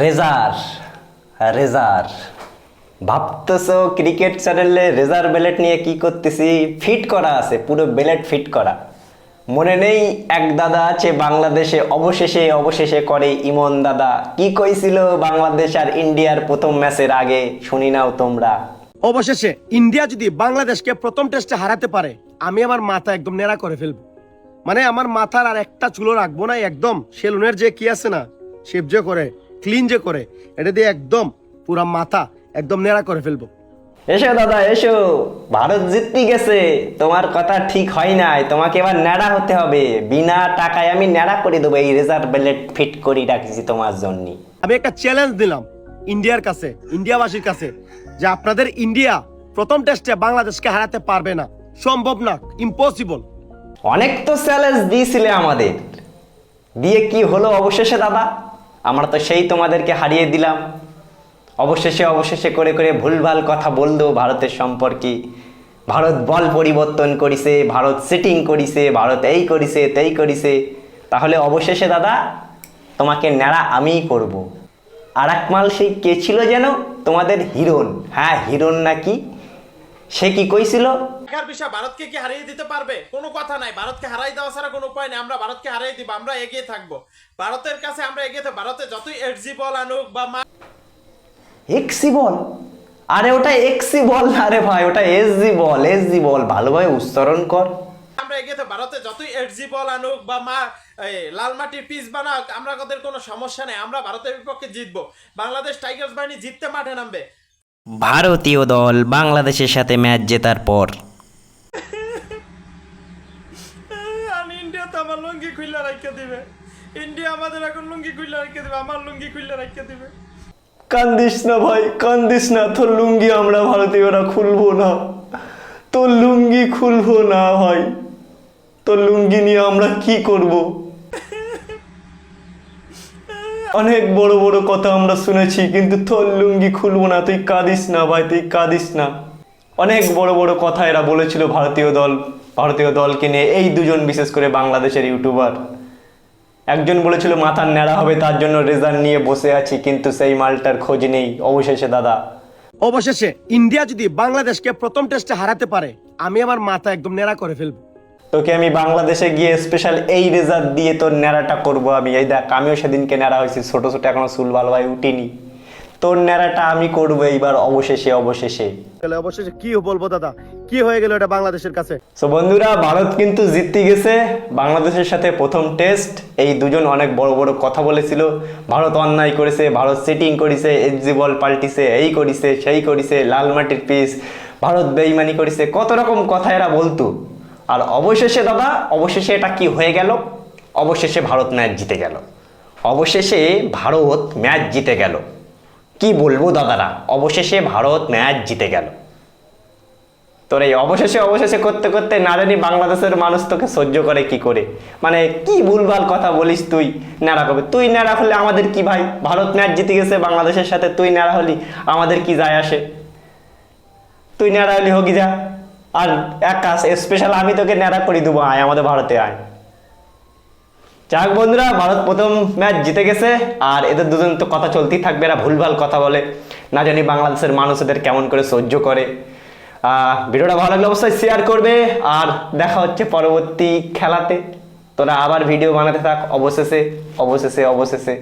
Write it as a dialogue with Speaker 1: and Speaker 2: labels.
Speaker 1: রেজার রেজার ভাবতেছো ক্রিকেট চ্যানেলে রেজার বেলেট নিয়ে কি করতেছি? ফিট করা আছে, পুরো বেলেট ফিট করা। মনে নেই এক দাদা আছে বাংলাদেশে, অবশেষে অবশেষে করে ইমন দাদা। কি কইছিল বাংলাদেশ আর ইন্ডিয়ার প্রথম ম্যাচের আগে? শুনি নাও তোমরা।
Speaker 2: অবশেষে ইন্ডিয়া যদি বাংলাদেশকে প্রথম টেস্টে হারাতে পারে, আমি আমার মাথা একদম নেড়া করে ফেলব। মানে আমার মাথার আর একটা চুলো রাখব না, একদম। সেলুনের যে কি আছে না শেপ যে করে। ক্লিন যে করে এটা দিয়ে একদম পুরা মাথা একদম নেড়া করে ফেলব।
Speaker 1: এসো দাদা এসো। ভারত জিততে গেছে। তোমার কথা ঠিক হয় নাই। তোমাকে এবার ন্যাড়া হতে হবে। বিনা টাকায় আমি ন্যাড়া করে দেবো। এই রেজার বেলেট ফিট করে রাখছি তোমার জন্য।
Speaker 2: আমি একটা চ্যালেঞ্জ দিলাম ইন্ডিয়ার কাছে ইন্ডিয়াবাসীর কাছে যে আপনাদের ইন্ডিয়া প্রথম টেস্টে বাংলাদেশকে হারাতে পারবে না। সম্ভব না ইম্পসিবল
Speaker 1: অনেক তো চ্যালেঞ্জ দিয়েছিলে আমাদের। দিয়ে কি হলো অবশেষে দাদা? আমরা তো সেই তোমাদেরকে হারিয়ে দিলাম। অবশেষে অবশেষে করে করে ভুলভাল কথা বলল ভারতের সম্পর্কে। ভারত বল পরিবর্তন করিছে, ভারত সিটিং করিছে, ভারত এই করিছে, তেই করিছে। তাহলে অবশেষে দাদা, তোমাকে ন্যাড়া আমিই করব। আর এক মাল সেই কে ছিল যেন? তোমাদের হিরোন হ্যাঁ হিরোন নাকি? সে কি কইছিল
Speaker 3: দেখার বিষয় ভারতকে কি হারিয়ে দিতে পারবে? কোনো কথা নাই। ভারতকে হারাই দেওয়া ছাড়া কোনো উপায় নেই। আমরা ভারতকে হারিয়ে দিব আমরা এগিয়ে থাকব। ভারতের কাছে আমরা এগিয়ে থাকব। ভারতে যতই এফজি বল আনুক বা মা
Speaker 1: এক্সি বল? আরে ওটা এক্সি বল আরে ভাই ওটা এসজি বল এসজি বল। ভালোভাবে উচ্চারণ কর।
Speaker 3: আমরা এগিয়ে থাকব। ভারতে যতই এফজি বল আনুক বা মা এই, লাল মাটির পিচ বানাক আমরা ওদের কোনো সমস্যা নেই। আমরা ভারতের বিপক্ষে জিতবো। বাংলাদেশ টাইগার্স বাহিনী জিততে মাঠে নামবে।
Speaker 4: ভারতীয় দল বাংলাদেশের সাথে ম্যাচ জেতার পর
Speaker 3: আমি ইন্ডিয়া তো আমার লুঙ্গি খুললে রাখতে দিবে। ইন্ডিয়া আমাদের এখন লুঙ্গি খুললে রাখতে দিবে, আমার লুঙ্গি খুললে রাখতে দিবে।
Speaker 1: কান্দিস না ভাই, কান্দিস না, তোর লুঙ্গি আমরা ভারতীয়রা খুলবো না। তোর লুঙ্গি খুলবো না ভাই, তোর লুঙ্গি নিয়ে আমরা কি করব? অনেক বড় বড় কথা আমরা শুনেছি, কিন্তু তোর লুঙ্গি খুলবো না, তুই কাঁদিস না ভাই, তুই কাঁদিস না। অনেক বড় বড় কথা এরা বলেছিল ভারতীয় দল ভারতীয় দলকে নিয়ে। এই দুজন বিশেষ করে বাংলাদেশের ইউটিউবার। একজন বলেছিল মাথার ন্যাড়া হবে তার জন্য রেজাল্ট নিয়ে বসে আছি কিন্তু সেই মালটার খোঁজ নেই। অবশেষে দাদা।
Speaker 2: অবশেষে ইন্ডিয়া যদি বাংলাদেশকে প্রথম টেস্টে হারাতে পারে আমি আমার মাথা একদম নেড়া করে ফেলব।
Speaker 1: তোকে আমি বাংলাদেশে গিয়ে স্পেশাল এই রেজাল্ট দিয়ে তোর ন্যাড়াটা করব আমি। এই দেখ আমিও সেদিনকে ন্যাড়া হয়েছি ছোট ছোট এখনও চুল ভালোভাবে উঠিনি। তোর ন্যাড়াটা আমি করব এইবার অবশেষে অবশেষে।
Speaker 2: তাহলে অবশেষে কি বলব দাদা? কি হয়ে গেল এটা বাংলাদেশের কাছে?
Speaker 1: সো বন্ধুরা ভারত কিন্তু জিততে গেছে। বাংলাদেশের সাথে প্রথম টেস্ট। এই দুজন অনেক বড় বড় কথা বলেছিল। ভারত অন্যায় করেছে ভারত সিটিং করেছে এইচজি বল পাল্টিছে এই করিছে সেই করিছে লাল মাটির পিস ভারত বেইমানি করেছে কত রকম কথা এরা বলতো। আর অবশেষে দাদা অবশেষে এটা কি হয়ে গেল? অবশেষে ভারত ম্যাচ জিতে গেল। অবশেষে ভারত ম্যাচ জিতে গেল। কি বলব দাদারা? অবশেষে ভারত ম্যাচ জিতে গেল। তোর এই অবশেষে অবশেষে করতে করতে না জানি বাংলাদেশের মানুষ তোকে সহ্য করে কি করে। মানে কি ভুলভাল কথা বলিস তুই, ন্যাড়া কবে। তুই ন্যাড়া হলে আমাদের কি ভাই? ভারত ম্যাচ জিতে গেছে, বাংলাদেশের সাথে তুই ন্যাড়া হলি, আমাদের কি যায় আসে? তুই ন্যাড়া হলি হোক যা। আর এক কাজ স্পেশাল আমি তোকে ন্যাড়া করে দেবো, আয়, আমাদের ভারতে আয়। যাক বন্ধুরা, ভারত প্রথম ম্যাচ জিতে গেছে, আর এদের দুজন তো কথা চলতেই থাকবে, এরা ভুলভাল কথা বলে। না জানি বাংলাদেশের মানুষ এদের কেমন করে সহ্য করে। ভিডিওটা ভালো লাগলে অবশ্যই শেয়ার করবে, আর দেখা হচ্ছে পরবর্তী খেলাতে। তোরা আবার ভিডিও বানাতে থাক, অবশেষে অবশেষে অবশেষে।